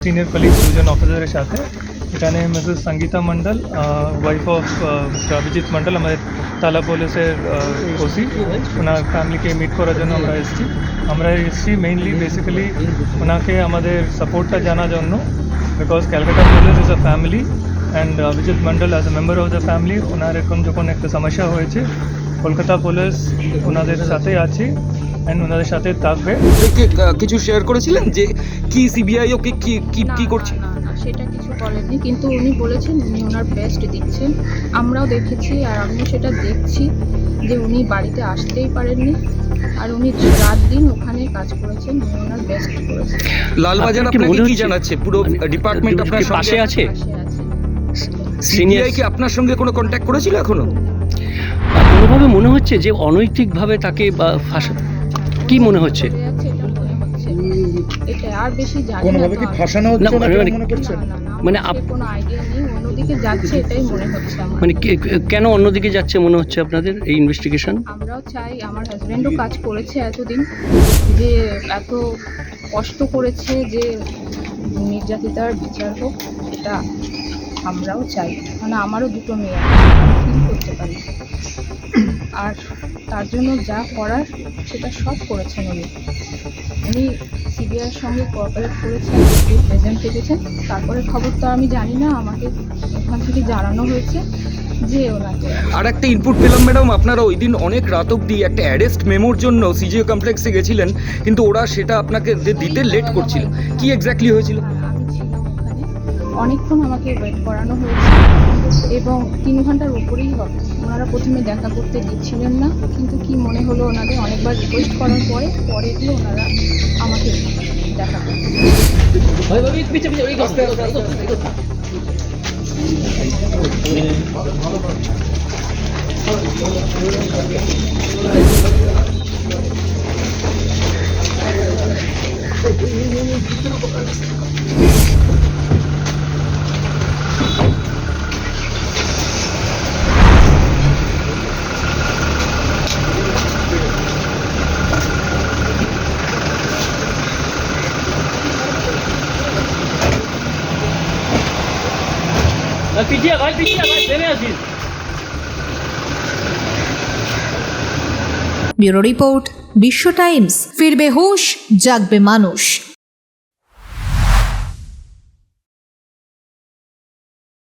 Senior colleague দুজন অফিসারের সাথে এখানে Mrs Sangeeta Mondal wife of Abhijit Mondal আমাদের তালা পুলিশের ওসি ওনার ফ্যামিলিকে মিট করার জন্য আমরা এসেছি আমরা এসেছি মেইনলি বেসিক্যালি ওনাকে আমাদের সাপোর্টটা জানার জন্য because Calcutta police is a family and Abhijit Mondal as a member of the family ওনার এখন যখন একটা সমস্যা হয়েছে কলকাতা পুলিশ ওনাদের সাথে আছে অ্যান্ড ওনাদের সাথে থাকবে। কিছু শেয়ার করেছিলেন যে কি সিবিআই ওকে কি কি কি করছে? সেটা কিছু বলেননি কিন্তু উনি বলেছেন উনি ওনার বেস্ট দিচ্ছেন। আমরাও দেখেছি আর আমিও সেটা দেখছি যে উনি বাড়িতে আসতেই পারেননি। আর উনি রাত দিন ওখানে কাজ করেছেন উনি ওনার বেস্ট করেছেন। লালবাজার আপনাকে মনে কি হচ্ছে? জানাচ্ছে? পুরো মানে, ডিপার্টমেন্ট আপনার পাশে আছে? সিবিআই কি আপনার সঙ্গে কোনো কন্ট্যাক্ট করেছিল এখনও? কোনোভাবে মনে হচ্ছে যে অনৈতিকভাবে তাকে বা ফাঁসা কি মনে হচ্ছে? এটা মনে আর বেশি জানি না কোনোভাবে কি ফাঁসানো হচ্ছে না, মানে- মনে করছেন না, মানে কোনো আইডিয়া নেই অন্যদিকে যাচ্ছে এটাই মনে হচ্ছে আমার। মানে কে- কে- কেন অন্যদিকে যাচ্ছে মনে হচ্ছে আপনাদের এই ইনভেস্টিগেশন আমরাও চাই আমার হাজব্যান্ডও কাজ করেছে এতদিন যে এত কষ্ট করেছে যে নির্যাতিতার বিচার হোক এটা আমরাও চাই। মানে আমারও দুটো মেয়ে ফিল করতে পারি? আর তার জন্য যা করার সেটা সব করেছেন উনি। উনি সিবিআইয়ের সঙ্গে কোঅপারেট করেছেন প্রেজেন্ট থেকেছেন তারপরে খবর তো আমি জানি না, আমাকে ওখান থেকে জানানো হয়েছে যে ওনাকে। আর একটা ইনপুট পেলাম ম্যাডাম আপনারা ওই দিন অনেক রাত অবধি একটা অ্যারেস্ট মেমোর জন্য সিজিও কমপ্লেক্সে গেছিলেন, কিন্তু ওরা সেটা আপনাকে দিতে লেট করছিল। কি এক্স্যাক্টলি হয়েছিল? অনেকক্ষণ আমাকে ওয়েট করানো হয়েছে এবং তিন ঘণ্টার উপরেই হবে। ওনারা প্রথমে দেখা করতে দিচ্ছিলেন না, কিন্তু কি মনে হলো ওনাদের? অনেকবার রিকোয়েস্ট করার পরে পরে গিয়ে ওনারা আমাকে দেখা করতে পিছিয়ে ভাই পিছিয়ে ভাই নেমে আসিস ব্যুরো রিপোর্ট বিশ্ব টাইমস ফিরবে হুশ জাগবে মানুষ